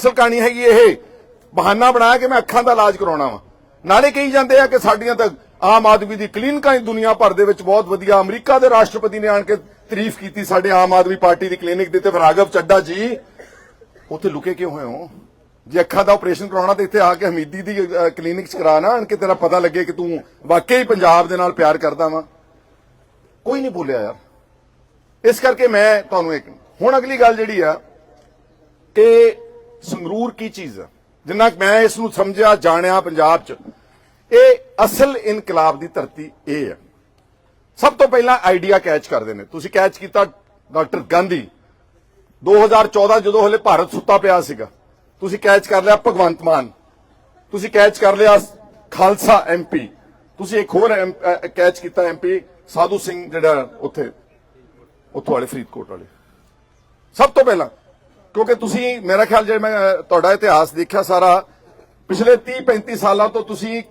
ਅਸਲ ਕਹਾਣੀ ਹੈਗੀ ਇਹ। ਬਹਾਨਾ ਬਣਾਇਆ ਕਿ ਮੈਂ ਅੱਖਾਂ ਦਾ ਇਲਾਜ ਕਰਾਉਣਾ ਵਾ। ਨਾਲੇ ਕਹੀ ਜਾਂਦੇ ਆ ਕਿ ਸਾਡੀਆਂ ਤਾਂ ਆਮ ਆਦਮੀ ਦੀ ਕਲੀਨਿਕਾਂ ਹੀ ਦੁਨੀਆ ਭਰ ਦੇ ਵਿੱਚ ਬਹੁਤ ਵਧੀਆ। ਅਮਰੀਕਾ ਦੇ ਰਾਸ਼ਟਰਪਤੀ ਨੇ ਆਣ ਕੇ ਤਾਰੀਫ ਕੀਤੀ ਸਾਡੇ ਆਮ ਆਦਮੀ ਪਾਰਟੀ ਦੀ ਕਲੀਨਿਕ ਦੀ ਤੇ ਫਿਰ ਰਾਘਵ ਚੱਡਾ ਜੀ। ਉੱਥੇ ਲੁਕੇ ਕਿਉਂ ਹੋਏ ਹੋ? ਜੇ ਅੱਖਾਂ ਦਾ ਆਪਰੇਸ਼ਨ ਕਰਾਉਣਾ ਤੇ ਇੱਥੇ ਆ ਕੇ ਹਮੀਦੀ ਦੀ ਕਲੀਨਿਕ ਚ ਕਰਾ ਕਰਾਣਾ ਆਣ ਕੇ ਤੇਰਾ ਪਤਾ ਲੱਗੇ ਕਿ ਤੂੰ ਵਾਕਈ ਪੰਜਾਬ ਦੇ ਨਾਲ ਪਿਆਰ ਕਰਦਾ ਵਾ। ਕੋਈ ਨਹੀਂ ਬੋਲਿਆ ਯਾਰ। ਇਸ ਕਰਕੇ ਮੈਂ ਤੁਹਾਨੂੰ ਇੱਕ ਹੁਣ ਅਗਲੀ ਗੱਲ ਜਿਹੜੀ ਆ ਕਿ ਸੰਗਰੂਰ ਕੀ ਚੀਜ਼ ਆ ਜਿੰਨਾ ਮੈਂ ਇਸ ਨੂੰ ਸਮਝਿਆ, ਜਾਣਿਆ ਪੰਜਾਬ 'ਚ, ਇਹ ਅਸਲ ਇਨਕਲਾਬ ਦੀ ਧਰਤੀ ਇਹ ਹੈ। ਸਭ ਤੋਂ ਪਹਿਲਾਂ ਆਈਡੀਆ ਕੈਚ ਕਰਦੇ ਨੇ। ਤੁਸੀਂ ਕੈਚ ਕੀਤਾ ਡਾਕਟਰ ਗਾਂਧੀ। 2014 ਜਦੋਂ ਹਲੇ ਭਾਰਤ ਸੁੱਤਾ ਪਿਆ ਸੀਗਾ। ਤੁਸੀਂ ਕੈਚ ਕਰ ਲਿਆ ਭਗਵੰਤ ਮਾਨ। ਤੁਸੀਂ ਕੈਚ ਕਰ ਲਿਆ ਖਾਲਸਾ ਐਮਪੀ ਤੁਸੀਂ ਇੱਕ ਹੋਰ ਕੈਚ ਕੀਤਾ ਐਮਪੀ ਸਾਧੂ ਸਿੰਘ ਜਿਹੜਾ ਉੱਥੇ, ਉੱਥੋਂ ਵਾਲੇ ਫਰੀਦਕੋਟ ਵਾਲੇ। ਸਭ ਤੋਂ ਪਹਿਲਾਂ ਕਿਉਂਕਿ ਤੁਸੀਂ ਮੇਰਾ ਖਿਆਲ ਜੇ ਮੈਂ ਤੁਹਾਡਾ ਇਤਿਹਾਸ ਦੇਖਿਆ ਸਾਰਾ, ਪਿਛਲੇ 30 35 ਸਾਲਾਂ ਤੋਂ ਤੁਸੀਂ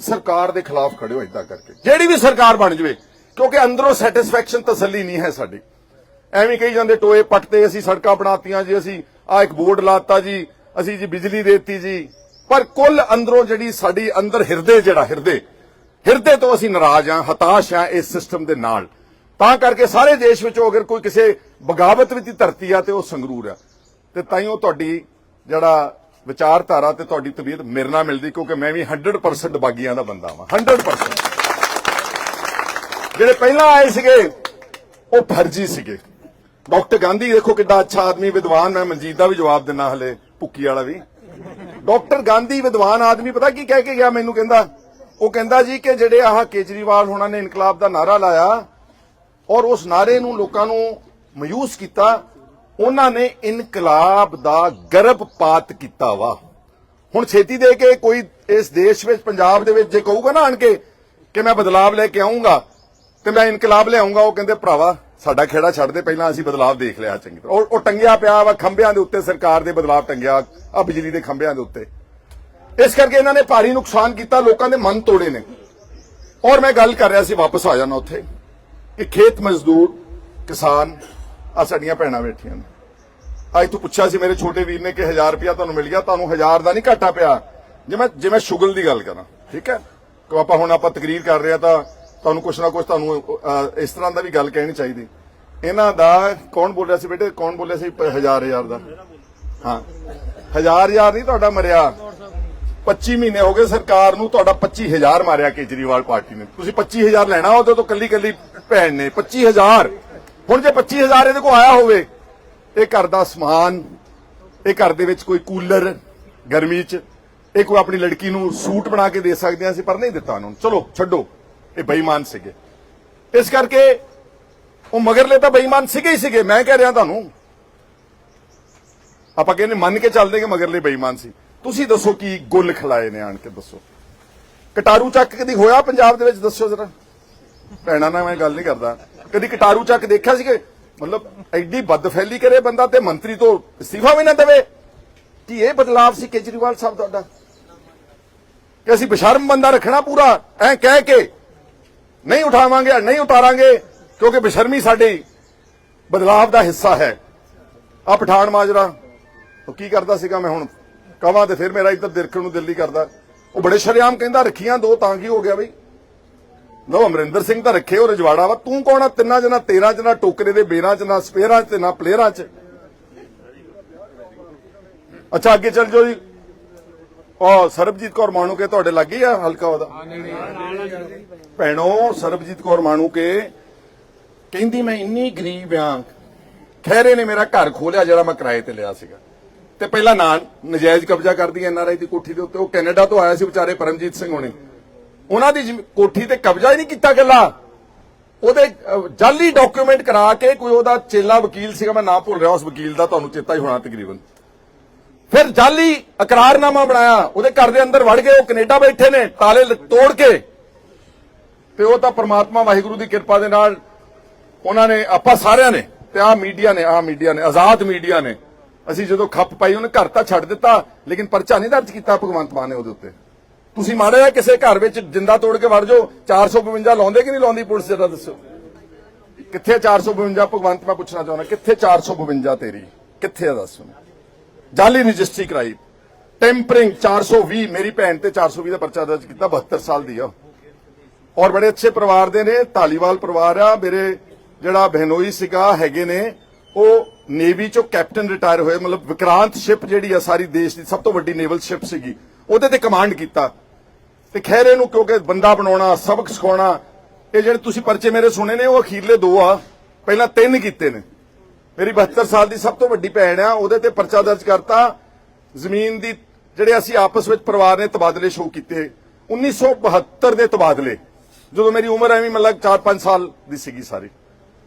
ਸਰਕਾਰ ਦੇ ਖਿਲਾਫ ਖੜੇ ਹੋ ਇਦਾਂ ਕਰਕੇ। ਜਿਹੜੀ ਵੀ ਸਰਕਾਰ ਬਣ ਜਵੇ, ਕਿਉਂਕਿ ਅੰਦਰੋਂ ਸੈਟੀਸਫੈਕਸ਼ਨ ਤਸੱਲੀ ਨਹੀਂ ਹੈ ਸਾਡੀ। ਐਵੇਂ ਕਹੀ ਜਾਂਦੇ, ਟੋਏ ਪੱਟਦੇ, ਅਸੀਂ ਸੜਕਾਂ ਬਣਾਤੀਆਂ ਜੀ, ਅਸੀਂ ਆ ਇੱਕ ਬੋਰਡ ਲਾਤਾ ਜੀ, ਅਸੀਂ ਜੀ ਬਿਜਲੀ ਦੇਤੀ ਜੀ। ਪਰ ਕੁੱਲ ਅੰਦਰੋਂ ਜਿਹੜੀ ਸਾਡੀ ਅੰਦਰ ਹਿਰਦੇ ਜਿਹੜਾ ਹਿਰਦੇ ਹਿਰਦੇ ਤੋਂ ਅਸੀਂ ਨਾਰਾਜ਼ ਆ ਹਤਾਸ਼ ਆ ਇਸ ਸਿਸਟਮ ਦੇ ਨਾਲ। ਤਾਂ ਕਰਕੇ ਸਾਰੇ ਦੇਸ਼ ਵਿੱਚੋਂ ਅਗਰ ਕੋਈ ਕਿਸੇ ਬਗਾਵਤ ਵਿੱਚ ਧਰਤੀ ਆ ਤੇ ਉਹ ਸੰਗਰੂਰ ਆ। ਤੇ ਤਾਈਓ ਤੁਹਾਡੀ ਜਿਹੜਾ ਵਿਚਾਰਧਾਰਾ ਤੇ ਤੁਹਾਡੀ ਤਬੀਅਤ ਮੇਰੇ ਨਾਲ ਮਿਲਦੀ, ਕਿਉਂਕਿ ਮੈਂ ਵੀ 100% ਬਾਗੀਆਂ ਦਾ ਬੰਦਾ ਵਾਂ 100% ਜਿਹੜੇ ਪਹਿਲਾਂ ਆਏ ਸੀਗੇ, ਉਹ ਫਰਜੀ ਸੀਗੇ। ਡਾਕਟਰ ਗਾਂਧੀ, ਦੇਖੋ ਕਿੱਡਾ ਅੱਛਾ ਆਦਮੀ, ਵਿਦਵਾਨ, ਮੈਂ ਮਨਜੀਤ ਦਾ ਵੀ ਜਵਾਬ ਦਿੰਨਾ ਹਲੇ, ਭੁੱਕੀ ਵਾਲਾ ਵੀ। ਡਾਕਟਰ ਗਾਂਧੀ, ਵਿਦਵਾਨ ਆਦਮੀ, ਪਤਾ ਕੀ ਕਹਿ ਕੇ ਗਿਆ ਮੈਨੂੰ ਕਹਿੰਦਾ? ਉਹ ਕਹਿੰਦਾ ਜੀ ਕਿ ਜਿਹੜੇ ਆਹ ਕੇਜਰੀਵਾਲ ਹੋਣਾ ਨੇ ਇਨਕਲਾਬ ਦਾ ਨਾਰਾ ਲਾਇਆ, ਔਰ ਉਸ ਨਾਰੇ ਨੂੰ ਲੋਕਾਂ ਨੂੰ ਮਯੂਸ ਕੀਤਾ ਉਹਨਾਂ ਨੇ ਇਨਕਲਾਬ ਦਾ ਗਰਭਪਾਤ ਕੀਤਾ ਵਾ। ਹੁਣ ਛੇਤੀ ਦੇ ਕੇ ਕੋਈ ਇਸ ਦੇਸ਼ ਵਿੱਚ, ਪੰਜਾਬ ਦੇ ਵਿੱਚ ਜੇ ਕਹੂਗਾ ਨਾ ਆਣ ਕੇ ਕਿ ਮੈਂ ਬਦਲਾਵ ਲੈ ਕੇ ਆਉਂਗਾ ਤੇ ਮੈਂ ਇਨਕਲਾਬ ਲਿਆਉਂਗਾ ਉਹ ਕਹਿੰਦੇ, ਭਰਾਵਾ, ਸਾਡਾ ਖੇੜਾ ਛੱਡ ਦੇ, ਪਹਿਲਾਂ ਅਸੀਂ ਬਦਲਾਵ ਦੇਖ ਲਿਆ ਚੰਗੀ ਤਰ੍ਹਾਂ। ਉਹ ਟੰਗਿਆ ਪਿਆ ਵਾ ਖੰਭਿਆਂ ਦੇ ਉੱਤੇ, ਸਰਕਾਰ ਦੇ ਬਦਲਾਵ ਟੰਗਿਆ, ਆ ਬਿਜਲੀ ਦੇ ਖੰਭਿਆਂ ਦੇ ਉੱਤੇ। ਇਸ ਕਰਕੇ ਇਹਨਾਂ ਨੇ ਭਾਰੀ ਨੁਕਸਾਨ ਕੀਤਾ, ਲੋਕਾਂ ਦੇ ਮਨ ਤੋੜੇ ਨੇ। ਔਰ ਮੈਂ ਗੱਲ ਕਰ ਰਿਹਾ ਸੀ, ਵਾਪਸ ਆ ਜਾਣਾ ਉੱਥੇ। ਕਿ ਖੇਤ ਮਜ਼ਦੂਰ ਕਿਸਾਨ ਆ ਸਾਡੀਆਂ ਭੈਣਾਂ ਬੈਠੀਆਂ ਨੇ। ਅੱਜ ਤੂੰ ਪੁੱਛਿਆ ਸੀ ਮੇਰੇ ਛੋਟੇ ਵੀਰ ਨੇ ਕਿ 1000 ਰੁਪਇਆ ਤੁਹਾਨੂੰ ਮਿਲ ਗਿਆ, ਤੁਹਾਨੂੰ 1000 ਦਾ ਨਹੀਂ ਘਾਟਾ ਪਿਆ। ਜੇ ਮੈਂ ਜੇ ਮੈਂ ਸ਼ੁਗਲ ਦੀ ਗੱਲ ਕਰਾਂ, ਠੀਕ ਹੈ? ਕਿ ਆਪਾਂ ਹੁਣ ਆਪਾਂ ਤਕਰੀਰ ਕਰ ਰਹੇ ਆ ਤਾਂ ਤੁਹਾਨੂੰ ਕੁਛ ਨਾ ਕੁਛ ਤੁਹਾਨੂੰ ਇਸ ਤਰ੍ਹਾਂ ਦਾ ਵੀ ਗੱਲ ਕਹਿਣੀ ਚਾਹੀਦੀ। ਇਹਨਾਂ ਦਾ ਕੌਣ ਬੋਲ ਰਿਹਾ ਸੀ ਬੇਟੇ? ਕੌਣ ਬੋਲਿਆ ਸੀ 1000 1000 ਦਾ? ਹਾਂ। ਹਜ਼ਾਰ ਹਜ਼ਾਰ ਨਹੀਂ ਤੁਹਾਡਾ ਮਰਿਆ। 25 ਮਹੀਨੇ ਹੋ ਗਏ ਸਰਕਾਰ ਨੂੰ ਤੁਹਾਡਾ 25000 ਮਾਰਿਆ ਕੇਜਰੀਵਾਲ ਪਾਰਟੀ ਨੇ। ਤੁਸੀਂ 25000 ਲੈਣਾ ਉਹਦੇ ਤੋਂ ਕੱਲੀ ਕੱਲੀ ਭੈਣ ਨੇ। 25000 ਹੁਣ ਜੇ 25000 ਇਹਦੇ ਕੋਲ ਆਇਆ ਹੋਵੇ ਇਹ ਘਰ ਦਾ ਸਮਾਨ, ਇਹ ਘਰ ਦੇ ਵਿੱਚ ਕੋਈ ਕੂਲਰ ਗਰਮੀ 'ਚ, ਇਹ ਕੋਈ ਆਪਣੀ ਲੜਕੀ ਨੂੰ ਸੂਟ ਬਣਾ ਕੇ ਦੇ ਸਕਦੇ ਆ ਸੀ ਪਰ ਨਹੀਂ ਦਿੱਤਾ ਉਹਨਾਂ ਨੂੰ। ਚਲੋ, ਛੱਡੋ। ਇਹ ਬੇਈਮਾਨ ਸੀਗੇ। ਇਸ ਕਰਕੇ ਉਹ ਮਗਰਲੇ ਤਾਂ ਬੇਈਮਾਨ ਸੀਗੇ ਹੀ ਸੀਗੇ, ਮੈਂ ਕਹਿ ਰਿਹਾ ਤੁਹਾਨੂੰ। ਆਪਾਂ ਕਹਿੰਦੇ ਮੰਨ ਕੇ ਚੱਲਦੇ ਕਿ ਮਗਰਲੇ ਬੇਈਮਾਨ ਸੀ। ਤੁਸੀਂ ਦੱਸੋ ਕੀ ਗੁੱਲ ਖਲਾਏ ਨੇ, ਆਣ ਕੇ ਦੱਸੋ। ਕਟਾਰੂ ਚੱਕ ਕਦੀ ਹੋਇਆ ਪੰਜਾਬ ਦੇ ਵਿੱਚ? ਦੱਸੋ ਜ਼ਰਾ। ਭੈਣਾਂ ਨਾਲ ਮੈਂ ਗੱਲ ਨਹੀਂ ਕਰਦਾ। ਕਦੀ ਕਟਾਰੂ ਚੱਕ ਦੇਖਿਆ ਸੀ ਕਿ ਮਤਲਬ ਐਡੀ ਬਦਫੈਲੀ ਕਰੇ ਬੰਦਾ ਤੇ ਮੰਤਰੀ ਤੋਂ ਅਸਤੀਫਾ ਵੀ ਨਾ ਦੇਵੇ। ਕਿ ਇਹ ਬਦਲਾਵ ਸੀ ਕੇਜਰੀਵਾਲ ਸਾਹਿਬ ਤੁਹਾਡਾ? ਕਿ ਅਸੀਂ ਬਸ਼ਰਮ ਬੰਦਾ ਰੱਖਣਾ ਪੂਰਾ, ਐ ਕਹਿ ਕੇ ਨਹੀਂ ਉਠਾਵਾਂਗੇ ਨਹੀਂ ਉਤਾਰਾਂਗੇ, ਕਿਉਂਕਿ ਬਸ਼ਰਮੀ ਸਾਡੇ ਬਦਲਾਵ ਦਾ ਹਿੱਸਾ ਹੈ। ਆ ਪਠਾਨ ਮਾਜਰਾ, ਉਹ ਕੀ ਕਰਦਾ ਸੀਗਾ ਮੈਂ ਹੁਣ? ਕਵਾਂ ਤੇ ਫਿਰ ਮੇਰਾ ਇੱਧਰ ਦੇਖਣ ਨੂੰ ਦਿਲ ਨਹੀਂ ਕਰਦਾ। ਉਹ ਬੜੇ ਸ਼ਰਿਆਮ ਕਹਿੰਦਾ ਰੱਖੀਆਂ ਦੋ ਤਾਂ ਕੀ ਹੋ ਗਿਆ ਬਈ? ਲੋ ਅਮਰਿੰਦਰ ਸਿੰਘ ਤਾਂ ਰੱਖੇ ਉਹ ਰਜਵਾੜਾ ਵਾ। ਤੂੰ ਕੌਣ ਆ? ਤਿੰਨਾਂ ਜਨਾ 13 ਜਨਾ ਟੋਕਰੇ ਦੇ ਬੇਰਾਂ ਚ ਨਾ ਸਪੇਅਰਾਂ ਚ ਤੇ ਨਾ ਪਲੇਅਰਾਂ ਚ। ਅੱਛਾ ਅੱਗੇ ਚੱਲ ਜਾਓ ਜੀ। ਉਹ ਸਰਬਜੀਤ ਕੌਰ ਮਾਣੂਕੇ ਤੁਹਾਡੇ ਲੱਗੀ ਆ ਹਲਕਾ ਉਹਦਾ? ਭੈਣੋ ਸਰਬਜੀਤ ਕੌਰ ਮਾਣੂਕੇ ਕਹਿੰਦੀ ਮੈਂ ਇੰਨੀ ਗਰੀਬ ਆ। ਖੈਰੇ ਨੇ ਮੇਰਾ ਘਰ ਖੋਲਿਆ ਜਿਹੜਾ ਮੈਂ ਕਿਰਾਏ ਤੇ ਲਿਆ ਸੀਗਾ। ਤੇ ਪਹਿਲਾਂ ਨਾਂ ਨਜਾਇਜ਼ ਕਬਜ਼ਾ ਕਰਦੀ ਐਨਆਰਆਈ ਦੀ ਕੋਠੀ ਦੇ ਉੱਤੇ। ਉਹ ਕੈਨੇਡਾ ਤੋਂ ਆਇਆ ਸੀ ਵਿਚਾਰੇ ਪਰਮਜੀਤ ਸਿੰਘ ਹੋਣੇ। ਉਹਨਾਂ ਦੀ ਕੋਠੀ ਤੇ ਕਬਜ਼ਾ ਹੀ ਨਹੀਂ ਕੀਤਾ ਗੱਲਾ। ਉਹਦੇ ਅਹ, ਜਾਲੀ ਡਾਕੂਮੈਂਟ ਕਰਾ ਕੇ ਕੋਈ ਉਹਦਾ ਚੇਲਾ ਵਕੀਲ ਸੀਗਾ ਮੈਂ ਨਾਮ ਭੁੱਲ ਰਿਹਾ ਉਸ ਵਕੀਲ ਦਾ ਤੁਹਾਨੂੰ ਚੇਤਾ ਹੀ ਹੋਣਾ ਤਕਰੀਬਨ। ਫਿਰ ਜਾਲੀ ਇਕਰਾਰਨਾਮਾ ਬਣਾਇਆ। ਉਹਦੇ ਘਰ ਦੇ ਅੰਦਰ ਵੜ ਗਏ ਉਹ ਕੈਨੇਡਾ ਬੈਠੇ ਨੇ ਤਾਲੇ ਤੋੜ ਕੇ। ਤੇ ਉਹ ਤਾਂ ਪ੍ਰਮਾਤਮਾ ਵਾਹਿਗੁਰੂ ਦੀ ਕਿਰਪਾ ਦੇ ਨਾਲ ਉਹਨਾਂ ਨੇ ਆਪਾਂ ਸਾਰਿਆਂ ਨੇ ਤੇ ਆਹ ਮੀਡੀਆ ਨੇ ਆਹ ਮੀਡੀਆ ਨੇ ਆਜ਼ਾਦ ਮੀਡੀਆ ਨੇ। ਅਸੀਂ ਜਦੋਂ ਖੱਪ ਪਾਈ ਉਹਨੇ ਘਰ ਤਾਂ ਛੱਡ ਦਿੱਤਾ ਲੇਕਿਨ ਪਰਚਾ ਨਹੀਂ ਦਰਜ ਕੀਤਾ ਭਗਵੰਤ ਮਾਨ ਨੇ ਉਹਦੇ ਉੱਤੇ। ਤੁਸੀਂ ਮਾੜੇ ਜਿਹਾ ਕਿਸੇ ਘਰ ਵਿੱਚ ਜਿੰਦਾ ਤੋੜ ਕੇ ਵੜ ਜਾਓ 452 ਲਾਉਂਦੇ ਕਿ ਨਹੀਂ ਲਾਉਂਦੀ ਪੁਲਿਸ ਜਰਾ ਦੱਸੋ? ਕਿੱਥੇ 452 ਭਗਵੰਤ ਮੈਂ ਪੁੱਛਣਾ ਚਾਹੁੰਦਾ, ਕਿੱਥੇ 452 ਤੇਰੀ? ਕਿੱਥੇ ਆ ਦੱਸ ਮੈਨੂੰ? ਜਾਲੀ ਰਜਿਸਟਰੀ ਕਰਾਈ। ਟੈਂਪਰਿੰਗ 420 ਮੇਰੀ ਭੈਣ ਤੇ 420 ਦਾ ਪਰਚਾ ਦਰਜ ਕੀਤਾ 72 ਸਾਲ ਦੀ ਆ। ਔਰ ਬੜੇ ਅੱਛੇ ਪਰਿਵਾਰ ਦੇ ਨੇ, ਧਾਲੀਵਾਲ ਪਰਿਵਾਰ ਆ, ਮੇਰੇ ਜਿਹੜਾ ਬਹਿਨੋਈ ਸੀਗਾ, ਹੈਗੇ ਨੇ, ਉਹ ਨੇਵੀ ਚੋਂ ਕੈਪਟਨ ਰਿਟਾਇਰ ਹੋਏ, ਮਤਲਬ ਵਿਕਰਾਂਤ ਸ਼ਿਪ ਜਿਹੜੀ ਆ ਸਾਰੀ ਦੇਸ਼ ਦੀ ਸਭ ਤੋਂ ਵੱਡੀ ਨੇਵਲ ਸ਼ਿਪ ਸੀਗੀ, ਉਹਦੇ ਤੇ ਕਮਾਂਡ ਕੀਤਾ। ਤੇ ਖੈਰ ਇਹਨੂੰ ਕਿਉਂਕਿ ਬੰਦਾ ਬਣਾਉਣਾ, ਸਬਕ ਸਿਖਾਉਣਾ, ਇਹ ਜਿਹੜੇ ਤੁਸੀਂ ਪਰਚੇ ਮੇਰੇ ਸੁਣੇ ਨੇ, ਉਹ ਅਖੀਰਲੇ ਦੋ ਆ। ਪਹਿਲਾਂ ਤਿੰਨ ਕੀਤੇ ਨੇ। ਮੇਰੀ 72 ਸਾਲ ਦੀ ਸਭ ਤੋਂ ਵੱਡੀ ਭੈਣ ਆ, ਉਹਦੇ ਤੇ ਪਰਚਾ ਦਰਜ ਕਰਤਾ। ਜ਼ਮੀਨ ਦੀ ਜਿਹੜੇ ਅਸੀਂ ਆਪਸ ਵਿੱਚ ਪਰਿਵਾਰ ਨੇ ਤਬਾਦਲੇ ਸ਼ੋਅ ਕੀਤੇ। 1972 ਦੇ ਤਬਾਦਲੇ, ਜਦੋਂ ਮੇਰੀ ਉਮਰ ਐਵੇਂ ਮਤਲਬ 4-5 ਸਾਲ ਦੀ ਸੀਗੀ ਸਾਰੀ।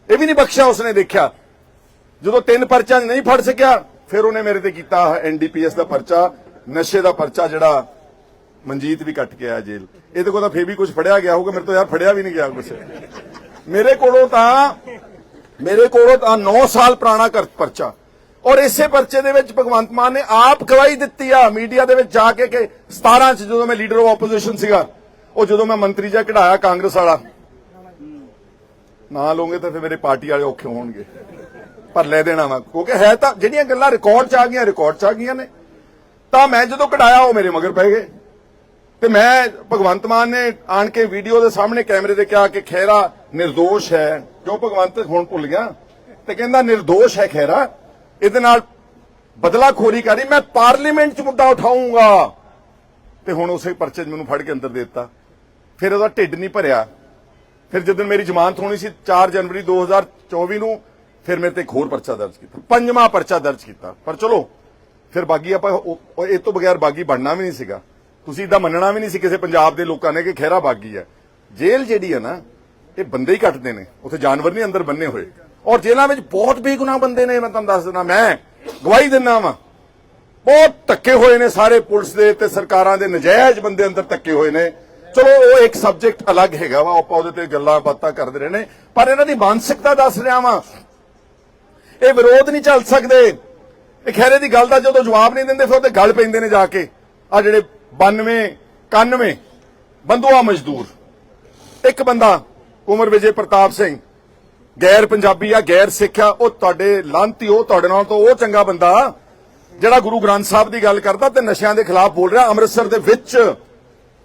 ਇਹ ਵੀ ਨਹੀਂ ਬਖਸ਼ਿਆ ਉਸਨੇ, ਦੇਖਿਆ। ਜਦੋਂ ਤਿੰਨ ਪਰਚਾ ਨਹੀਂ ਫੜ ਸਕਿਆ, ਫਿਰ ਉਹਨੇ ਮੇਰੇ ਤੇ ਕੀਤਾ ਐਨਡੀਪੀਐਸ ਦਾ ਪਰਚਾ, ਨਸ਼ੇ ਦਾ ਪਰਚਾ ਜਿਹੜਾ ਮਨਜੀਤ ਵੀ ਕੱਟ ਕੇ ਆਇਆ ਜੇਲ੍ਹ। ਇਹਦੇ ਕੋਲ ਤਾਂ ਫੇਰ ਵੀ ਕੁਝ ਫੜਿਆ ਗਿਆ ਹੋਊਗਾ, ਮੇਰੇ ਤੋਂ ਯਾਰ ਫੜਿਆ ਵੀ ਨਹੀਂ ਗਿਆ ਕੁਝ ਮੇਰੇ ਕੋਲੋਂ ਤਾਂ, ਮੇਰੇ ਕੋਲੋਂ ਤਾਂ 9 ਸਾਲ ਪੁਰਾਣਾ ਕਰ, ਪਰਚਾ। ਔਰ ਇਸੇ ਪਰਚੇ ਦੇ ਵਿੱਚ ਭਗਵੰਤ ਮਾਨ ਨੇ ਆਪ ਗਵਾਹੀ ਦਿੱਤੀ ਆ, ਮੀਡੀਆ ਦੇ ਵਿੱਚ ਜਾ ਕੇ ਕਿ 17 ਚ ਜਦੋਂ ਮੈਂ ਲੀਡਰ ਆਫ ਆਪੋਜੀਸ਼ਨ ਸੀਗਾ, ਉਹ ਜਦੋਂ ਮੈਂ ਮੰਤਰੀ ਜਾ ਕਢਾਇਆ ਕਾਂਗਰਸ ਵਾਲਾ। ਨਾ ਲਓਗੇ ਤਾਂ ਫਿਰ ਮੇਰੇ ਪਾਰਟੀ ਵਾਲੇ ਔਖੇ ਹੋਣਗੇ। ਪਰ ਲੈ ਦੇਣਾ ਵਾ, ਕਿਉਂਕਿ ਹੈ ਤਾਂ, ਜਿਹੜੀਆਂ ਗੱਲਾਂ ਰਿਕਾਰਡ ਚ ਆ ਗਈਆਂ ਰਿਕਾਰਡ ਚ ਆ ਗਈਆਂ ਨੇ। ਤਾਂ ਮੈਂ ਜਦੋਂ ਕਢਾਇਆ, ਉਹ ਮੇਰੇ ਮਗਰ ਪੈ ਗਏ। ਤੇ ਮੈਂ ਭਗਵੰਤ ਮਾਨ ਨੇ ਆਣ ਕੇ ਵੀਡੀਓ ਦੇ ਸਾਹਮਣੇ ਕੈਮਰੇ ਦੇ ਕਿਹਾ ਕਿ ਖੈਰਾ નિર્ਦੋਸ਼ ਹੈ। ਕਿਉਂ ਭਗਵੰਤ ਹੁਣ ਭੁੱਲ ਗਿਆ? ਤੇ ਕਹਿੰਦਾ નિર્ਦੋਸ਼ ਹੈ ਖੈਰਾ ਇਹਦੇ ਨਾਲ ਬਦਲਾ ਖੋਰੀ ਕਰੀ, ਮੈਂ ਪਾਰਲੀਮੈਂਟ 'ਚ ਮੁੱਦਾ ਉਠਾਉਂਗਾ ਤੇ ਹੁਣ ਉਸੇ ਪਰਚੇ 'ਚ ਮੈਨੂੰ ਫੜ ਕੇ ਅੰਦਰ ਦੇ ਦਿੱਤਾ। ਫਿਰ ਉਹਦਾ ਢਿੱਡ ਨਹੀਂ ਭਰਿਆ। ਫਿਰ ਜਦੋਂ ਮੇਰੀ ਜ਼ਮਾਨਤ ਹੋਣੀ ਸੀ 4 ਜਨਵਰੀ 2024 ਨੂੰ, ਫਿਰ ਮੇਰੇ ਤੇ ਇੱਕ ਹੋਰ ਪਰਚਾ ਦਰਜ ਕੀਤਾ। ਪੰਜਵਾਂ ਪਰਚਾ ਦਰਜ ਕੀਤਾ। ਪਰ ਚਲੋ, ਫਿਰ ਬਾਗੀ ਆਪਾਂ ਇਹ ਤੋਂ ਬਗੈਰ ਬਾਗੀ ਬਣਨਾ ਵੀ ਨਹੀਂ ਸੀਗਾ। ਤੁਸੀਂ ਇਦਾਂ ਮੰਨਣਾ ਵੀ ਨਹੀਂ ਸੀ ਕਿਸੇ ਪੰਜਾਬ ਦੇ ਲੋਕਾਂ ਨੇ ਕਿ ਖਹਿਰਾ ਬਾਗੀ ਹੈ। ਜੇਲ੍ਹ ਜਿਹੜੀ ਹੈ ਨਾ, ਇਹ ਬੰਦੇ ਹੀ ਕੱਟਦੇ ਨੇ। ਉੱਥੇ ਜਾਨਵਰ ਨਹੀਂ, ਅੰਦਰ ਬੰਨੇ ਹੋਏ। ਔਰ ਜੇਲ੍ਹਾਂ ਵਿੱਚ ਬਹੁਤ ਬੇਗੁਨਾਹ ਬੰਦੇ ਨੇ, ਮੈਂ ਤੁਹਾਨੂੰ ਦੱਸ ਦਿੰਦਾ। ਮੈਂ ਗਵਾਹੀ ਦਿੰਦਾ ਵਾਂ। ਬਹੁਤ ਧੱਕੇ ਹੋਏ ਨੇ ਸਾਰੇ ਪੁਲਿਸ ਦੇ ਤੇ ਸਰਕਾਰਾਂ ਦੇ। ਨਜਾਇਜ਼ ਬੰਦੇ ਅੰਦਰ ਧੱਕੇ ਹੋਏ ਨੇ। ਚਲੋ, ਉਹ ਇੱਕ ਸਬਜੈਕਟ ਅਲੱਗ ਹੈਗਾ ਵਾ। ਆਪਾਂ ਉਹਦੇ ਤੇ ਗੱਲਾਂ ਬਾਤਾਂ ਕਰਦੇ ਰਹੇ ਨੇ ਪਰ ਇਹਨਾਂ ਦੀ ਮਾਨਸਿਕਤਾ ਦੱਸ ਰਿਹਾ ਵਾਂ। ਇਹ ਵਿਰੋਧ ਨਹੀਂ ਚੱਲ ਸਕਦੇ। ਇਹ ਖੈਰੇ ਦੀ ਗੱਲ ਦਾ ਜਦੋਂ ਜਵਾਬ ਨਹੀਂ ਦਿੰਦੇ, ਫਿਰ ਉਹਦੇ ਗੱਲ ਪੈਂਦੇ ਨੇ ਜਾ ਕੇ। ਆ ਜਿਹੜੇ 92 91 ਬੰਦੂਆ ਮਜ਼ਦੂਰ। ਇੱਕ ਬੰਦਾ, ਉਮਰ ਵਿਜੇ ਪ੍ਰਤਾਪ ਸਿੰਘ। ਗੈਰ ਪੰਜਾਬੀ ਆ, ਗੈਰ ਸਿੱਖ ਆ, ਉਹ ਤੁਹਾਡੇ ਲਾਂਤੀ, ਉਹ ਤੁਹਾਡੇ ਨਾਲ ਤੋਂ ਉਹ ਚੰਗਾ ਬੰਦਾ। ਜਿਹੜਾ ਗੁਰੂ ਗ੍ਰੰਥ ਸਾਹਿਬ ਦੀ ਗੱਲ ਕਰਦਾ ਤੇ ਨਸ਼ਿਆਂ ਦੇ ਖਿਲਾਫ ਬੋਲ ਰਿਹਾ, ਅੰਮ੍ਰਿਤਸਰ ਦੇ ਵਿੱਚ।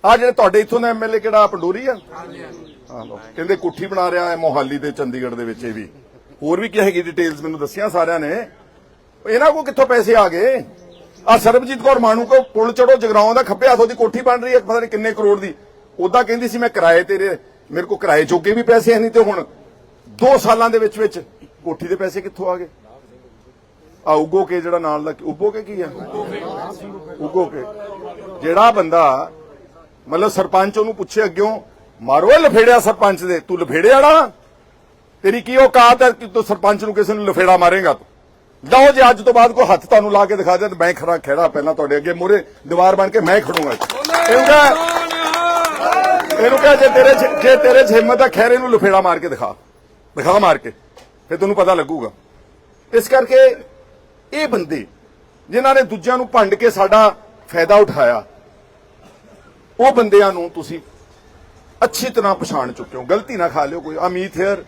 ਆ ਜਿਹੜੇ ਤੁਹਾਡੇ ਇੱਥੋਂ ਦਾ ਐਮਐਲਏ ਕਿਹੜਾ, ਪੰਡੋਰੀ ਆ? ਹਾਂ ਲਓ, ਕਹਿੰਦੇ ਕੁੱਠੀ ਬਣਾ ਰਿਹਾ ਹੈ ਮੋਹਾਲੀ ਤੇ ਚੰਡੀਗੜ੍ਹ ਦੇ ਵਿੱਚ ਇਹ ਵੀ। ਹੋਰ ਵੀ ਕੀ ਹੈਗੀ ਡਿਟੇਲਸ ਮੈਨੂੰ ਦੱਸੀਆਂ ਸਾਰਿਆਂ ਨੇ। ਇਹਨਾਂ ਕੋ ਕਿੱਥੋਂ ਪੈਸੇ ਆ ਗਏ? ਆ ਸਰਬਜੀਤ ਕੌਰ ਮਾਨੂ ਕੋ ਪੁਲ ਚੜੋ, ਜਗਰਾਉਂ ਦਾ ਖੱਬੇ ਹੱਥੋਂ ਦੀ ਕੋਠੀ ਬਣ ਰਹੀ ਹੈ, ਪਤਾ ਨਹੀਂ ਕਿੰਨੇ ਕਰੋੜ ਦੀ। ਉਦਾਂ ਕਹਿੰਦੀ ਸੀ, ਮੈਂ ਕਿਰਾਏ ਤੇਰੇ, ਮੇਰੇ ਕੋ ਕਿਰਾਏ ਜੋਗੇ ਵੀ ਪੈਸੇ ਹੈ ਨਹੀਂ ਤੇ ਹੁਣ 2 ਸਾਲਾਂ ਦੇ ਵਿੱਚ ਵਿੱਚ ਕੋਠੀ ਦੇ ਪੈਸੇ ਕਿੱਥੋਂ ਆ ਗਏ? ਆ ਉਗੋ ਕੇ ਜਿਹੜਾ ਨਾਲ ਦਾ, ਉਗੋ ਕੇ ਕੀ ਆ? ਉਗੋ ਕੇ। ਜਿਹੜਾ ਬੰਦਾ, ਮਤਲਬ ਸਰਪੰਚ ਉਹਨੂੰ ਪੁੱਛੇ ਅੱਗਿਓਂ, ਮਾਰੋ ਲਫੇੜਿਆ ਸਰਪੰਚ ਦੇ, ਤੂੰ ਲਫੇੜਿਆ ਵਾਲਾ? ਤੇਰੀ ਕੀ ਔਕਾਤ ਹੈ ਕਿ ਤੂੰ ਸਰਪੰਚ ਨੂੰ ਕਿਸੇ ਨੂੰ ਲਫੇੜਾ ਮਾਰੇਗਾ ਤੂੰ? ਲਓ ਜੇ, ਅੱਜ ਤੋਂ ਬਾਅਦ ਕੋਈ ਹੱਥ ਤੁਹਾਨੂੰ ਲਾ ਕੇ ਦਿਖਾ ਦੇ ਤਾਂ ਮੈਂ ਖੜਾ ਖੜਾ ਪਹਿਲਾਂ ਤੁਹਾਡੇ ਅੱਗੇ ਮੂਹਰੇ ਦੀਵਾਰ ਬਣ ਕੇ ਮੈਂ ਖੜੂੰਗਾ ਇਹਨੂੰ ਕਹ ਇਹਨੂੰ ਕਹ ਜੇ ਤੇਰੇ ਜੇ ਤੇਰੇ 'ਚ ਹਿੰਮਤ ਹੈ ਖੈਰੇ ਨੂੰ ਲਫੇੜਾ ਮਾਰ ਕੇ ਦਿਖਾ। ਦਿਖਾ ਮਾਰ ਕੇ, ਫਿਰ ਤੁਹਾਨੂੰ ਪਤਾ ਲੱਗੂਗਾ। ਇਸ ਕਰਕੇ ਇਹ ਬੰਦੇ ਜਿਨ੍ਹਾਂ ਨੇ ਦੂਜਿਆਂ ਨੂੰ ਭੰਡ ਕੇ ਸਾਡਾ ਫਾਇਦਾ ਉਠਾਇਆ, ਉਹ ਬੰਦਿਆਂ ਨੂੰ ਤੁਸੀਂ ਅੱਛੀ ਤਰ੍ਹਾਂ ਪਛਾਣ ਚੁੱਕੇ ਹੋ। ਗਲਤੀ ਨਾ ਖਾ ਲਿਓ ਕੋਈ। ਅਮੀਤ ਹੇਅਰ,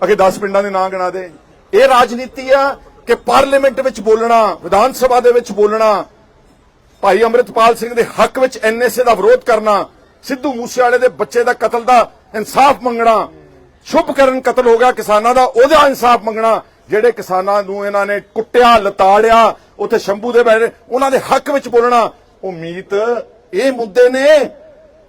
ਅਗੇ 10 ਪਿੰਡਾਂ ਦੇ ਨਾਂ ਗਿਣਾ ਦੇ। ਇਹ ਰਾਜਨੀਤੀ ਆ ਕਿ ਪਾਰਲੀਮੈਂਟ ਵਿੱਚ ਬੋਲਣਾ, ਵਿਧਾਨ ਸਭਾ ਦੇ ਵਿੱਚ ਬੋਲਣਾ, ਭਾਈ ਅੰਮ੍ਰਿਤਪਾਲ ਸਿੰਘ ਦੇ ਹੱਕ ਵਿੱਚ ਐਨਐਸਏ ਦਾ ਵਿਰੋਧ ਕਰਨਾ, ਸਿੱਧੂ ਮੂਸੇਵਾਲੇ ਦੇ ਬੱਚੇ ਦਾ ਕਤਲ ਦਾ ਇਨਸਾਫ ਮੰਗਣਾ, ਸ਼ੁਭਕਰਨ ਕਤਲ ਹੋ ਗਿਆ ਕਿਸਾਨਾਂ ਦਾ, ਉਹਦਾ ਇਨਸਾਫ ਮੰਗਣਾ, ਜਿਹੜੇ ਕਿਸਾਨਾਂ ਨੂੰ ਇਹਨਾਂ ਨੇ ਕੁੱਟਿਆ, ਲਤਾੜਿਆ, ਉੱਥੇ ਸ਼ੰਭੂ ਦੇ ਬੈਠੇ, ਉਹਨਾਂ ਦੇ ਹੱਕ ਵਿੱਚ ਬੋਲਣਾ ਉਮੀਦ ਇਹ ਮੁੱਦੇ ਨੇ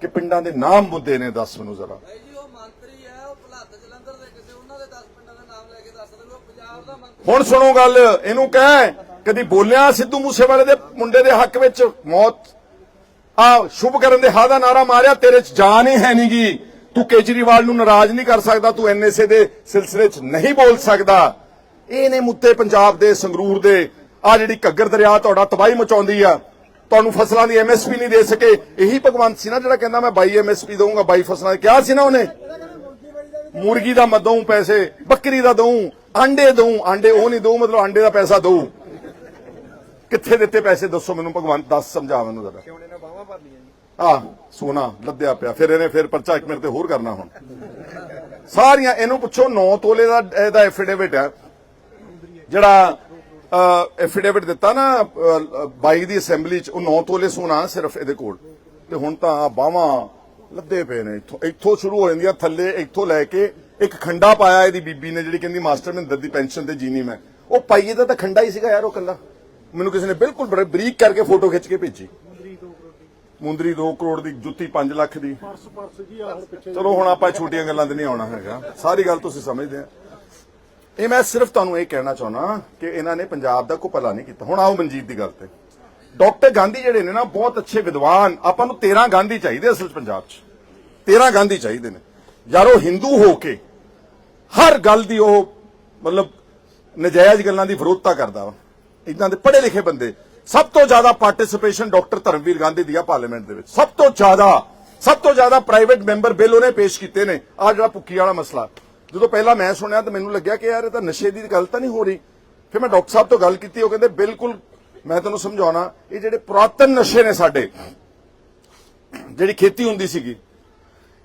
ਕਿ ਪਿੰਡਾਂ ਦੇ ਨਾਮ ਮੁੱਦੇ ਨੇ, ਦੱਸ ਮੈਨੂੰ ਜ਼ਰਾ ਭਾਈ ਜੀ ਉਹ ਮੰਤਰੀ ਹੈ ਉਹ ਭਲੱਤ ਜਲੰਧਰ ਦੇ ਕਿਸੇ ਉਹਨਾਂ ਦੇ 10 ਪਿੰਡਾਂ ਦਾ ਨਾਮ ਲੈ ਕੇ ਦੱਸ ਸਕਦੇ ਉਹ ਪੰਜਾਬ ਦਾ ਮੰਤਰੀ ਹੁਣ ਸੁਣੋ ਗੱਲ, ਇਹਨੂੰ ਕਹਿ, ਕਦੀ ਬੋਲਿਆ ਸਿੱਧੂ ਮੂਸੇਵਾਲੇ ਦੇ ਮੁੰਡੇ ਦੇ ਹੱਕ ਵਿੱਚ ਮੌਤ? ਆ, ਸ਼ੁਭ ਕਰਨ ਦੇ ਹਾਂ ਦਾ ਨਾਰਾ ਮਾਰਿਆ, ਤੇਰੇ ਚ ਜਾਨ ਹੀ ਹੈ ਨਹੀਂਗੀ ਤੂੰ ਕੇਜਰੀਵਾਲ ਨੂੰ ਨਾਰਾਜ਼ ਨਹੀਂ ਕਰ ਸਕਦਾ, ਤੂੰ ਐਨਐਸਏ ਦੇ ਸਿਲਸਿਲੇ ਚ ਨਹੀਂ ਬੋਲ ਸਕਦਾ। ਇਹ ਨੇ ਮੁੱਦੇ ਪੰਜਾਬ ਦੇ, ਸੰਗਰੂਰ ਦੇ। ਆ ਜਿਹੜੀ ਘੱਗਰ ਦਰਿਆ ਤੁਹਾਡਾ ਤਬਾਹੀ ਮਚਾਉਂਦੀ ਆ। ਤੁਹਾਨੂੰ ਫਸਲਾਂ ਦੀ ਐਮਐਸਪੀ ਨਹੀਂ ਦੇ ਸਕੇ। ਇਹੀ ਭਗਵੰਤ ਸੀ ਨਾ ਜਿਹੜਾ ਕਹਿੰਦਾ, ਮੈਂ 22 ਐਮਐਸਪੀ ਦਊਂਗਾ 22 ਫਸਲਾਂ ਦੀ। ਕਿਹਾ ਸੀ ਨਾ ਉਹਨੇ? ਮੁਰਗੀ ਦਾ ਮੈਂ ਦਊਂ ਪੈਸੇ, ਬੱਕਰੀ ਦਾ ਦਊਂ। ਆਂਡੇ ਦਊਂ ਆਂਡੇ ਉਹ ਨਹੀਂ ਦਊਂ ਮਤਲਬ ਆਂਡੇ ਦਾ ਪੈਸਾ ਦਊਂ। ਕਿੱਥੇ ਦਿੱਤੇ ਪੈਸੇ ਦੱਸੋ ਮੈਨੂੰ ਭਗਵੰਤ ਦੱਸ ਸਮਝਾ ਮੈਨੂੰ ਜ਼ਰਾ। ਕਿਉਂ ਨੇ ਆ ਸੋਨਾ ਲੱਦਿਆ ਪਿਆ। ਫਿਰ ਇਹਨੇ ਫਿਰ ਪਰਚਾ ਇੱਕ ਮੇਰੇ ਤੇ ਹੋਰ ਕਰਨਾ ਹੁਣ। ਸਾਰੀਆਂ ਇਹਨੂੰ ਪੁੱਛੋ 9 ਤੋਲੇ ਦਾ ਇਹਦਾ ਐਫੀਡੇਵਿਟ ਹੈ। ਜਿਹੜਾ ਐਫੀਡੇਵਿਟ ਦਿੱਤਾ ਨਾ 22 ਦੀ ਅਸੈਂਬਲੀ ਚ ਉਹ 9 ਤੋਲੇ ਸੋਨਾ ਸਿਰਫ ਇਹਦੇ ਕੋਲ। ਤੇ ਹੁਣ ਤਾਂ ਬਾਹਾਂ ਲੱਦੇ ਪਏ ਨੇ। ਇੱਥੋਂ ਇੱਥੋਂ ਸ਼ੁਰੂ ਹੋ ਜਾਂਦੀਆਂ ਥੱਲੇ ਇੱਥੋਂ ਲੈ ਕੇ ਇੱਕ ਖੰਡਾ ਪਾਇਆ ਇਹਦੀ ਬੀਬੀ ਨੇ ਜਿਹੜੀ ਕਹਿੰਦੀ ਮਾਸਟਰ ਮਹਿੰਦਰ ਦੀ ਪੈਨਸ਼ਨ ਤੇ ਜੀਨੀ ਮੈਂ। ਉਹ ਪਾਈਏ ਦਾ ਤਾਂ ਖੰਡਾ ਹੀ ਸੀਗਾ ਯਾਰ ਉਹ ਕੱਲਾ ਮੈਨੂੰ ਕਿਸੇ ਨੇ ਬਿਲਕੁਲ ਬੜੇ ਬਰੀਕ ਕਰਕੇ ਫੋਟੋ ਖਿੱਚ ਕੇ ਭੇਜੀ। ਮੁੰਦਰੀ 2 ਕਰੋੜ ਦੀ। ਜੁੱਤੀ 5 ਲੱਖ ਦੀ। ਪਰਸ ਪਰਸ ਜੀ ਆ ਹੁਣ ਪਿੱਛੇ ਚਲੋ ਹੁਣ ਆਪਾਂ ਛੋਟੀਆਂ ਗੱਲਾਂ ਤੇ ਨਹੀਂ ਆਉਣਾ ਹੈਗਾ। ਸਾਰੀ ਗੱਲ ਤੁਸੀਂ ਸਮਝਦੇ ਆ। ਇਹ ਮੈਂ ਸਿਰਫ ਤੁਹਾਨੂੰ ਇਹ ਕਹਿਣਾ ਚਾਹੁੰਦਾ ਕਿ ਇਹਨਾਂ ਨੇ ਪੰਜਾਬ ਦਾ ਕੋਈ ਭਲਾ ਨਹੀਂ ਕੀਤਾ। ਹੁਣ ਆਓ ਮਨਜੀਤ ਦੀ ਗੱਲ ਤੇ। ਡਾਕਟਰ ਗਾਂਧੀ ਜਿਹੜੇ ਨੇ ਨਾ ਬਹੁਤ ਅੱਛੇ ਵਿਦਵਾਨ। ਆਪਾਂ ਨੂੰ 13 ਗਾਂਧੀ ਚਾਹੀਦੇ ਅਸਲ ਪੰਜਾਬ 'ਚ। 13 ਗਾਂਧੀ ਚਾਹੀਦੇ ਨੇ। ਯਾਰ ਉਹ ਹਿੰਦੂ ਹੋ ਕੇ ਹਰ ਗੱਲ ਦੀ ਉਹ ਮਤਲਬ ਨਜਾਇਜ਼ ਗੱਲਾਂ ਦੀ ਵਿਰੋਧਤਾ ਕਰਦਾ ਵਾ। ਇਦਾਂ ਦੇ ਪੜ੍ਹੇ ਲਿਖੇ ਬੰਦੇ। ਸਭ ਤੋਂ ਜ਼ਿਆਦਾ ਪਾਰਟਿਸਿਪੇਸ਼ਨ ਡਾਕਟਰ ਧਰਮਵੀਰ ਗਾਂਧੀ ਦੀ ਆ ਪਾਰਲੀਮੈਂਟ ਦੇ ਵਿੱਚ। ਸਭ ਤੋਂ ਜ਼ਿਆਦਾ, ਸਭ ਤੋਂ ਜ਼ਿਆਦਾ ਪ੍ਰਾਈਵੇਟ ਮੈਂਬਰ ਬਿੱਲ ਉਹਨੇ ਪੇਸ਼ ਕੀਤੇ ਨੇ। ਆ ਜਿਹੜਾ ਭੁੱਕੀ ਵਾਲਾ ਮਸਲਾ। ਜਦੋਂ ਪਹਿਲਾਂ ਮੈਂ ਸੁਣਿਆ ਤਾਂ ਮੈਨੂੰ ਲੱਗਿਆ ਕਿ ਯਾਰ ਇਹ ਤਾਂ ਨਸ਼ੇ ਦੀ ਗੱਲ ਤਾਂ ਨਹੀਂ ਹੋ ਰਹੀ। ਫਿਰ ਮੈਂ ਡਾਕਟਰ ਸਾਹਿਬ ਤੋਂ ਗੱਲ ਕੀਤੀ, ਉਹ ਕਹਿੰਦੇ, ਬਿਲਕੁਲ, ਮੈਂ ਤੁਹਾਨੂੰ ਸਮਝਾਉਣਾ, ਇਹ ਜਿਹੜੇ ਪੁਰਾਤਨ ਨਸ਼ੇ ਨੇ ਸਾਡੇ, ਜਿਹੜੀ ਖੇਤੀ ਹੁੰਦੀ ਸੀਗੀ,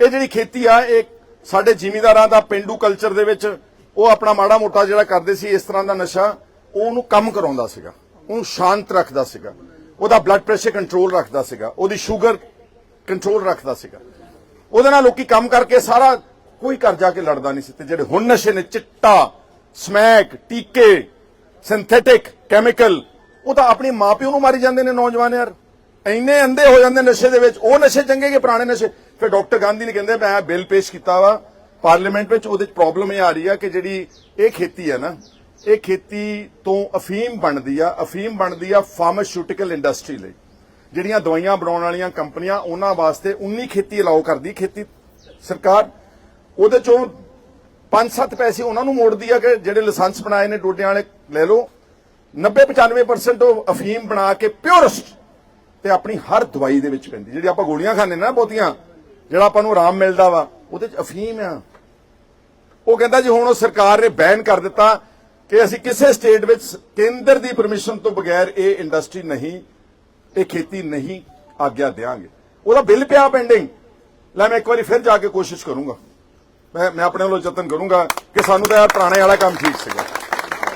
ਇਹ ਜਿਹੜੀ ਖੇਤੀ ਆ, ਇਹ ਸਾਡੇ ਜ਼ਿਮੀਂਦਾਰਾਂ ਦਾ ਪਿੰਡੂ ਕਲਚਰ ਦੇ ਵਿੱਚ ਉਹ ਆਪਣਾ ਮਾੜਾ ਮੋਟਾ ਜਿਹੜਾ ਕਰਦੇ ਸੀ, ਇਸ ਤਰ੍ਹਾਂ ਦਾ ਨਸ਼ਾ, ਉਹਨੂੰ ਕੰਮ ਕਰਾਉਂਦਾ ਸੀਗਾ। ਉਹਨੂੰ ਸ਼ਾਂਤ ਰੱਖਦਾ ਸੀਗਾ। ਉਹਦਾ ਬਲੱਡ ਪ੍ਰੈਸ਼ਰ ਕੰਟਰੋਲ ਰੱਖਦਾ ਸੀਗਾ। ਉਹਦੀ ਸ਼ੂਗਰ ਕੰਟਰੋਲ ਰੱਖਦਾ ਸੀਗਾ। ਉਹਦੇ ਨਾਲ ਲੋਕੀ ਕੰਮ ਕਰਕੇ ਸਾਰਾ ਕੋਈ ਘਰ ਜਾ ਕੇ ਲੜਦਾ ਨਹੀਂ ਸੀ। ਤੇ ਜਿਹੜੇ ਹੁਣ ਨਸ਼ੇ ਨੇ, ਚਿੱਟਾ, ਸਮੈਕ, ਟੀਕੇ ਸਿੰਥੈਟਿਕ ਕੈਮੀਕਲ ਉਹ ਤਾਂ ਆਪਣੀ ਮਾਪਿਓ ਨੂੰ ਮਾਰੀ ਜਾਂਦੇ ਨੇ ਨੌਜਵਾਨ ਯਾਰ। ਇੰਨੇ ਅੰਧੇ ਹੋ ਜਾਂਦੇ ਨਸ਼ੇ ਦੇ ਵਿੱਚ। ਉਹ ਨਸ਼ੇ ਚੰਗੇ ਕਿ ਪੁਰਾਣੇ ਨਸ਼ੇ? ਫਿਰ ਡਾਕਟਰ ਗਾਂਧੀ ਨੇ ਕਹਿੰਦੇ, ਮੈਂ ਬਿੱਲ ਪੇਸ਼ ਕੀਤਾ ਵਾ। ਪਾਰਲੀਮੈਂਟ ਵਿੱਚ ਉਹਦੇ ਵਿੱਚ ਪ੍ਰੋਬਲਮ ਇਹ ਆ ਰਹੀ ਆ ਕਿ ਜਿਹੜੀ ਇਹ ਖੇਤੀ ਹੈ ਨਾ, ਇਹ ਖੇਤੀ ਤੋਂ ਅਫੀਮ ਬਣਦੀ ਆ। ਅਫੀਮ ਬਣਦੀ ਆ ਫਾਰਮਾਸਿਊਟੀਕਲ ਇੰਡਸਟਰੀ ਲਈ। ਜਿਹੜੀਆਂ ਦਵਾਈਆਂ ਬਣਾਉਣ ਵਾਲੀਆਂ ਕੰਪਨੀਆਂ, ਉਹਨਾਂ ਵਾਸਤੇ 19 ਖੇਤੀ ਅਲਾਉ ਕਰਦੀ ਖੇਤੀ ਸਰਕਾਰ। ਉਹਦੇ ਚੋਂ 5-7 ਪੈਸੇ ਉਹਨਾਂ ਨੂੰ ਮੋੜਦੀ ਆ ਕਿ ਜਿਹੜੇ ਲਾਇਸੈਂਸ ਬਣਾਏ ਨੇ ਡੋਡਿਆਂ ਵਾਲੇ, ਲੈ ਲਓ। 90-95% ਉਹ ਅਫੀਮ ਬਣਾ ਕੇ ਪਿਓਰਸਟ ਤੇ ਆਪਣੀ ਹਰ ਦਵਾਈ ਦੇ ਵਿੱਚ ਪੈਂਦੀ। ਜਿਹੜੀ ਆਪਾਂ ਗੋਲੀਆਂ ਖਾਂਦੇ ਨਾ ਬਹੁਤੀਆਂ ਜਿਹੜਾ ਆਪਾਂ ਨੂੰ ਆਰਾਮ ਮਿਲਦਾ ਵਾ, ਉਹਦੇ ਚ ਅਫੀਮ ਆ। ਉਹ ਕਹਿੰਦਾ ਜੀ, ਹੁਣ ਉਹ ਸਰਕਾਰ ਨੇ ਬੈਨ ਕਰ ਦਿੱਤਾ ਕਿ ਅਸੀਂ ਕਿਸੇ ਸਟੇਟ ਵਿੱਚ ਕੇਂਦਰ ਦੀ ਪਰਮਿਸ਼ਨ ਤੋਂ ਬਗੈਰ ਇਹ ਇੰਡਸਟਰੀ ਨਹੀਂ, ਇਹ ਖੇਤੀ ਨਹੀਂ ਆਗਿਆ ਦੇਾਂਗੇ ਉਹਦਾ ਬਿੱਲ ਪਿਆ ਪੈਂਡਿੰਗ ਲੈ ਮੈਂ ਇੱਕ ਵਾਰੀ ਫਿਰ ਜਾ ਕੇ ਕੋਸ਼ਿਸ਼ ਕਰੂੰਗਾ। ਮੈਂ ਮੈਂ ਆਪਣੇ ਵੱਲੋਂ ਯਤਨ ਕਰੂੰਗਾ ਕਿ ਸਾਨੂੰ ਤਾਂ ਯਾਰ ਪੁਰਾਣੇ ਵਾਲਾ ਕੰਮ ਠੀਕ ਸੀਗਾ।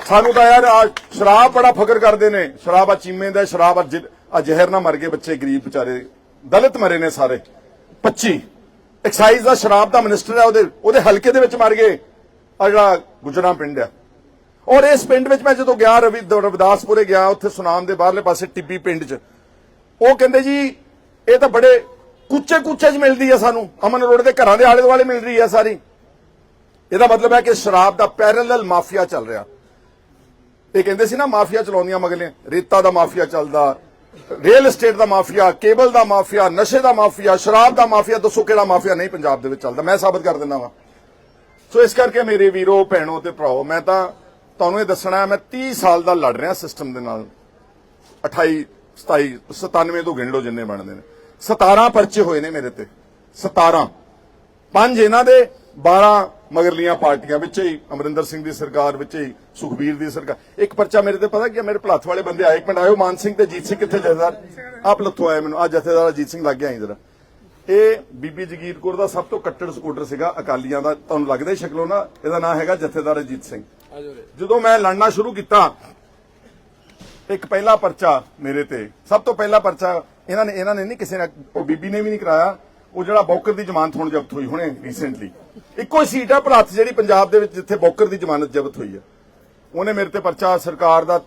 ਸਾਨੂੰ ਤਾਂ ਯਾਰ ਸ਼ਰਾਬ ਬੜਾ ਫਕਰ ਕਰਦੇ ਨੇ। ਸ਼ਰਾਬ ਆ ਚੀਮੇ ਦਾ, ਸ਼ਰਾਬ ਆ ਆ ਜ਼ਹਿਰ ਨਾਲ ਮਰ ਗਏ ਬੱਚੇ, ਗਰੀਬ ਵਿਚਾਰੇ। ਦਲਿਤ ਮਰੇ ਨੇ ਸਾਰੇ। 25 ਐਕਸਾਈਜ਼ ਦਾ ਸ਼ਰਾਬ ਦਾ ਮਿਨਿਸਟਰ ਹੈ ਉਹਦੇ ਉਹਦੇ ਹਲਕੇ ਦੇ ਵਿੱਚ ਮਰ ਗਏ। ਆ ਜਿਹੜਾ ਗੁਜਰਾਂ ਪਿੰਡ ਆ ਔਰ ਇਸ ਪਿੰਡ ਵਿੱਚ ਮੈਂ ਜਦੋਂ ਗਿਆ, ਰਵੀ ਰਵਿਦਾਸਪੁਰੇ ਗਿਆ, ਉੱਥੇ ਸੁਨਾਮ ਦੇ ਬਾਹਰਲੇ ਪਾਸੇ ਟਿੱਬੀ ਪਿੰਡ 'ਚ। ਉਹ ਕਹਿੰਦੇ ਜੀ, ਇਹ ਤਾਂ ਬੜੇ ਕੁੱਚੇ ਕੁੱਚੇ 'ਚ ਮਿਲਦੀ ਆ ਸਾਨੂੰ। ਅਮਨ ਰੋਡ ਦੇ ਘਰਾਂ ਦੇ ਆਲੇ ਦੁਆਲੇ ਮਿਲ ਰਹੀ ਆ ਸਾਰੀ। ਇਹਦਾ ਮਤਲਬ ਹੈ ਕਿ ਸ਼ਰਾਬ ਦਾ ਪੈਰਲਲ ਮਾਫੀਆ ਚੱਲ ਰਿਹਾ। ਇਹ ਕਹਿੰਦੇ ਸੀ ਨਾ, ਮਾਫੀਆ ਚਲਾਉਂਦੀਆਂ ਮਗਲੇ ਰੇਤਾ ਦਾ ਮਾਫੀਆ ਚੱਲਦਾ। ਰੀਅਲ ਏਸਟੇਟ ਦਾ ਮਾਫੀਆ ਕੇਬਲ ਦਾ ਮਾਫੀਆ, ਨਸ਼ੇ ਦਾ ਮਾਫੀਆ, ਸ਼ਰਾਬ ਦਾ ਮਾਫੀਆ, ਦੱਸੋ ਕਿਹੜਾ ਮਾਫੀਆ? ਨਹੀਂ, ਪੰਜਾਬ ਦੇ ਵਿੱਚ ਚੱਲਦਾ। ਮੈਂ ਸਾਬਤ ਕਰ ਦਿੰਦਾ ਵਾਂ। ਸੋ ਇਸ ਕਰਕੇ ਮੇਰੇ ਵੀਰੋ, ਭੈਣੋ ਤੇ ਭਰਾਓ, ਮੈਂ ਤਾਂ ਤੁਹਾਨੂੰ ਇਹ ਦੱਸਣਾ ਮੈਂ 30 ਸਾਲ ਦਾ ਲੜ ਰਿਹਾ ਸਿਸਟਮ ਦੇ ਨਾਲ। 28 27 97 ਤੋਂ ਗਿਣ ਲਓ ਜਿੰਨੇ ਬਣਦੇ ਨੇ। 17 ਪਰਚੇ ਹੋਏ ਨੇ ਮੇਰੇ ਤੇ। 17 ਪੰਜ ਇਹਨਾਂ ਦੇ 12 ਮਗਰਲੀਆਂ ਪਾਰਟੀਆਂ ਵਿੱਚ ਹੀ, ਅਮਰਿੰਦਰ ਸਿੰਘ ਦੀ ਸਰਕਾਰ ਵਿੱਚ ਹੀ ਸੁਖਬੀਰ ਦੀ ਸਰਕਾਰ। ਇੱਕ ਪਰਚਾ ਮੇਰੇ ਤੇ ਪਤਾ ਕੀ ਮੇਰੇ ਭਲੱਥ ਵਾਲੇ ਬੰਦੇ ਆਏ। ਇੱਕ ਮਿੰਟ ਆਇਓ। ਮਾਨ ਸਿੰਘ ਤੇ ਜੀਤ ਸਿੰਘ ਕਿੱਥੇ ਜਥੇਦਾਰ ਆਪ ਲੱਥੋਂ ਆਏ ਮੈਨੂੰ। ਆ ਜਥੇਦਾਰ ਅਜੀਤ ਸਿੰਘ ਲੱਗ ਗਿਆ ਆਈ ਜਰਾ ਇਹ ਬੀਬੀ ਜਗੀਰ ਕੌਰ ਦਾ ਸਭ ਤੋਂ ਕੱਟੜ ਸਪੋਰਟਰ ਸੀਗਾ ਅਕਾਲੀਆਂ ਦਾ। ਤੁਹਾਨੂੰ ਲੱਗਦਾ ਹੀ ਸ਼ਕਲੋਂ ਨਾ? ਇਹਦਾ ਨਾਮ ਹੈਗਾ ਜਥੇਦਾਰ ਅਜੀਤ ਸਿੰਘ। ਜਦੋਂ ਮੈਂ ਲੜਨਾ ਸ਼ੁਰੂ ਕੀਤਾ, ਇੱਕ ਪਹਿਲਾ ਪਰਚਾ ਮੇਰੇ ਤੇ। ਸਭ ਤੋਂ ਪਹਿਲਾ ਪਰਚਾ ਇਹਨਾਂ ਨੇ ਇਹਨਾਂ ਨੇ ਨਹੀਂ ਕਿਸੇ ਨੇ ਉਹ ਬੀਬੀ ਨੇ ਵੀ ਨਹੀਂ ਕਰਾਇਆ। ਉਹ ਜਿਹੜਾ ਬੌਕਰ ਦੀ ਜ਼ਮਾਨਤ ਹੁਣ ਜ਼ਬਤ ਹੋਈ ਹੁਣੇ ਰੀਸੈਂਟਲੀ ਇੱਕੋ ਹੀ ਸੀਟ ਹੈ ਭਲੱਥ ਜਿਹੜੀ ਪੰਜਾਬ ਦੇ ਵਿੱਚ ਜਿੱਥੇ ਬੌਕਰ ਦੀ ਜ਼ਮਾਨਤ ਜ਼ਬਤ ਹੋਈ ਹੈ ਉਹਨੇ ਮੇਰੇ ਤੇ ਪਰਚਾ ਸਰਕਾਰ ਦਾ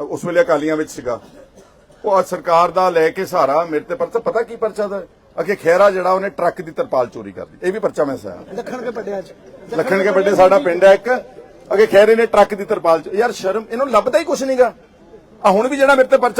ਉਸ ਵੇਲੇ ਅਕਾਲੀਆਂ ਵਿੱਚ ਸੀਗਾ। ਉਹ ਸਰਕਾਰ ਦਾ ਲੈ ਕੇ ਸਹਾਰਾ ਮੇਰੇ ਤੇ ਪਰਚਾ ਪਤਾ ਕੀ ਪਰਚਾ ਦਾ? ਅਗੇ ਖੈਰਾ ਜਿਹੜਾ ਉਹਨੇ ਟਰੱਕ ਦੀ ਤਰਪਾਲ ਚੋਰੀ ਕਰ ਲਈ ਇਹ ਵੀ ਪਰਚਾ ਮੈਂ ਸਾਇਆ। ਦੱਖਣ ਕੇ ਪੱਡਿਆਂ 'ਚ ਲੱਖਣ ਕੇ ਵੱਡੇ ਸਾਡਾ ਪਿੰਡ ਹੈ ਇੱਕ। ਅਗੇ ਖੈਰੇ ਨੇ ਟਰੱਕ ਦੀ ਤਰਪਾਲ ਚ ਯਾਰ ਸ਼ਰਮ ਇਹਨੂੰ ਲੱਭਦਾ ਹੀ ਕੁਛ ਨਹੀਂਗਾ ਆ ਹੁਣ ਵੀ ਜਿਹੜਾ ਮੇਰੇ ਤੇ ਪਰਚਾ